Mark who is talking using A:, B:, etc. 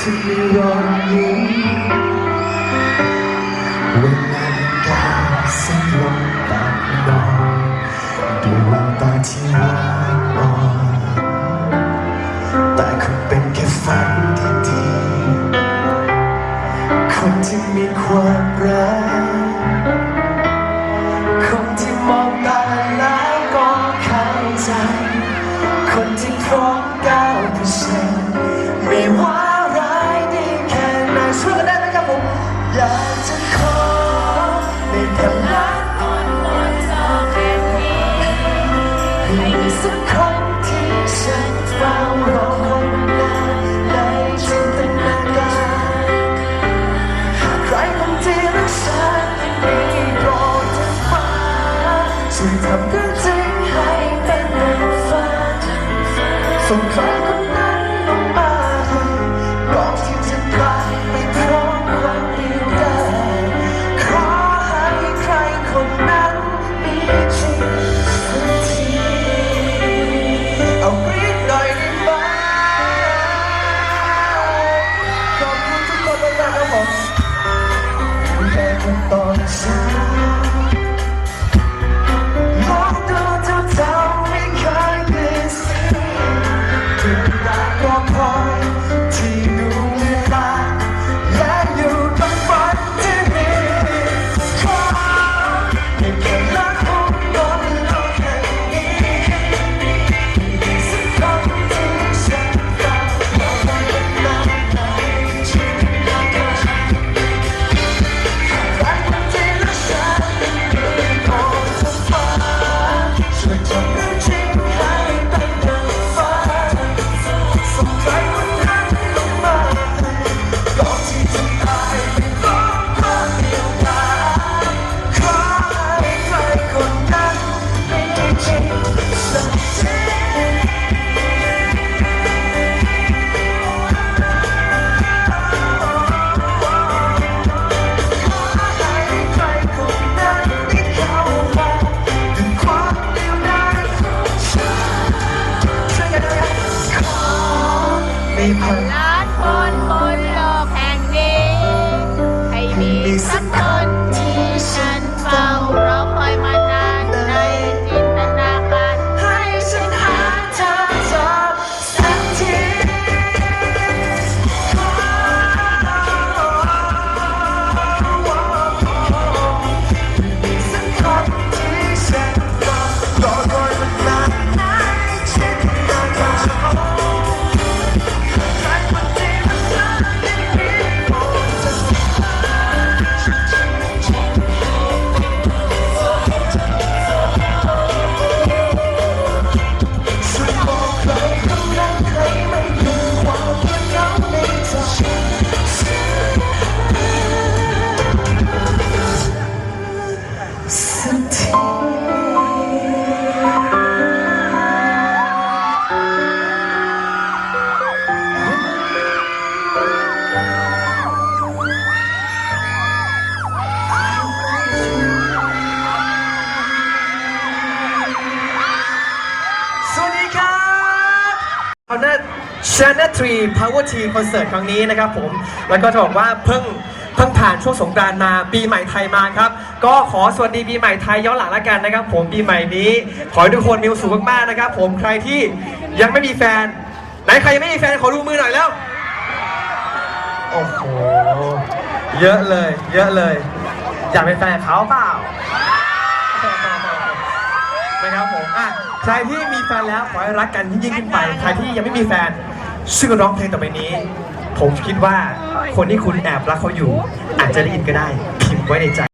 A: จะไม่รอนี้เวลามันกาสิ้นลงตัดนอนด้วยวงตาที่ว่างอ่อนแต่คงเป็นแค่ฝันที่ดีคนที่มีความรัก จะทำเรื่องจริงให้เป็นเรื่องฝันส่งใครคนนั้น ม่พันล้านคน
B: บน คอน
A: เนอร์ชน n 3 Power T Concert ครั้งนี้นะครับผม แล้วก็จะบอกว่าเพิ่งเพิ่งผ่านช่วงสงกรานต์มาปีใหม่ไทยมาครับ ก็ขอสวัสดีปีใหม่ไทยย้อนหลังแล้วกันนะครับ ผมปีใหม่นี้ ขอให้ทุกคนมีความสุขมากๆนะครับ ผมใครที่ยังไม่มีแฟน ไหนใครยังไม่มีแฟนขอดูมือหน่อยแล้วโอ้โหเยอะเลย เยอะเลย อยากเป็นแฟนเขาเปล่า นะครับผมอะใครที่มีแฟนแล้วขอให้รักกันยิ่งๆขึ้นไป ใครที่ยังไม่มีแฟนช่อร้องเพลงต่อไปนี้ ผมคิดว่าคนที่คุณแอบรักเขาอยู่ อาจจะได้ยินก็ได้พิมพ์ไว้ในใจ